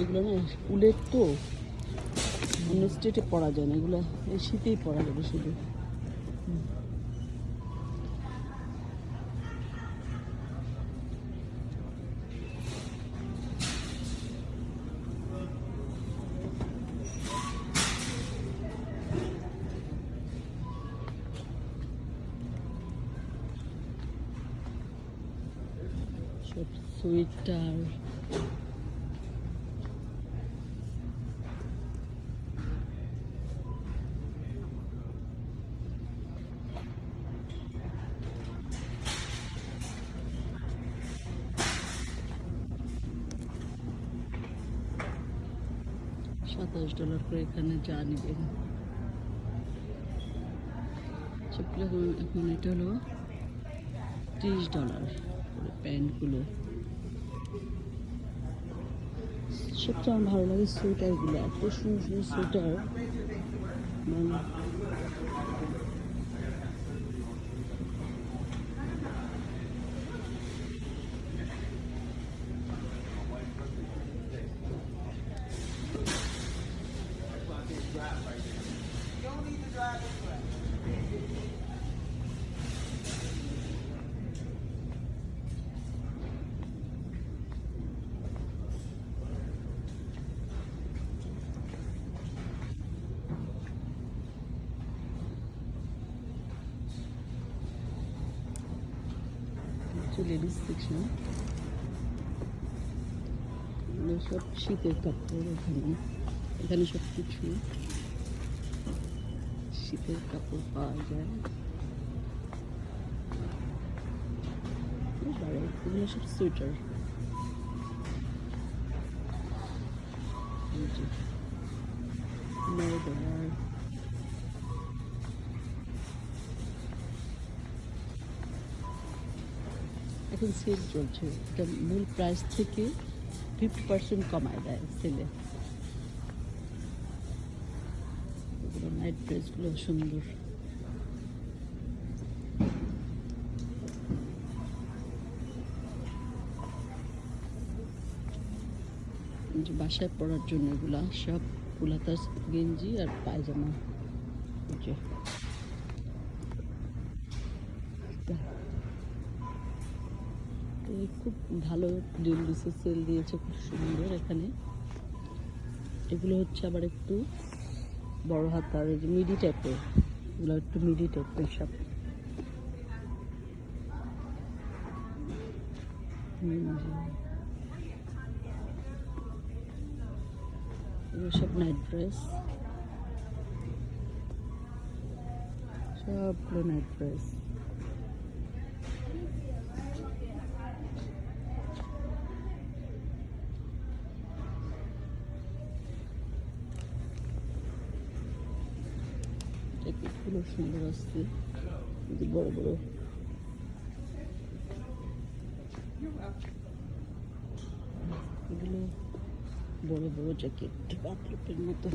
এগুলো না উলের তো অন্য স্টেটে পরা যায় না, এগুলো এই শীতেই পরা যাবে শুধু। সোয়েটার সাতাশ ডলার করে এখানে যা নেবেন এখন এটা হলো ত্রিশ ডলার করে প্যান্টগুলো। সবচেয়ে আমার ভালো লাগে সোয়েটারগুলো এত সুন্দর সুন্দর সোয়েটার মানে হচ্ছে লেডিস সেকশন এগুলো সব শীতের কাপড় এখানে এখানে সব কিছু শীতের কাপড় পাওয়া যায়। এগুলো সব সোয়েটার এখন সেল চলছে। এটা মূল প্রাইস থেকে ফিফটি পার্সেন্ট কমায় দেয় সেলে এগুলো নাইট ড্রেসগুলো সুন্দর। বাসায় পরার জন্য এগুলা সব ফুলাতার গেঞ্জি আর পায়জামা। খুব ভালো ডিল সেল দিয়েছে, খুব সুন্দর এখানে। এগুলো হচ্ছে আবার একটু বড় হাত আর এই যে মিডি টাইপের, এগুলো একটু মিডি টাইপের সব সব নাইট ড্রেস সবগুলো নাইট ড্রেস জ্যাকেটগুলো সুন্দর আসছে এই যে বড় বড় এগুলো বড় বড় জ্যাকেট বাথরুমের মতো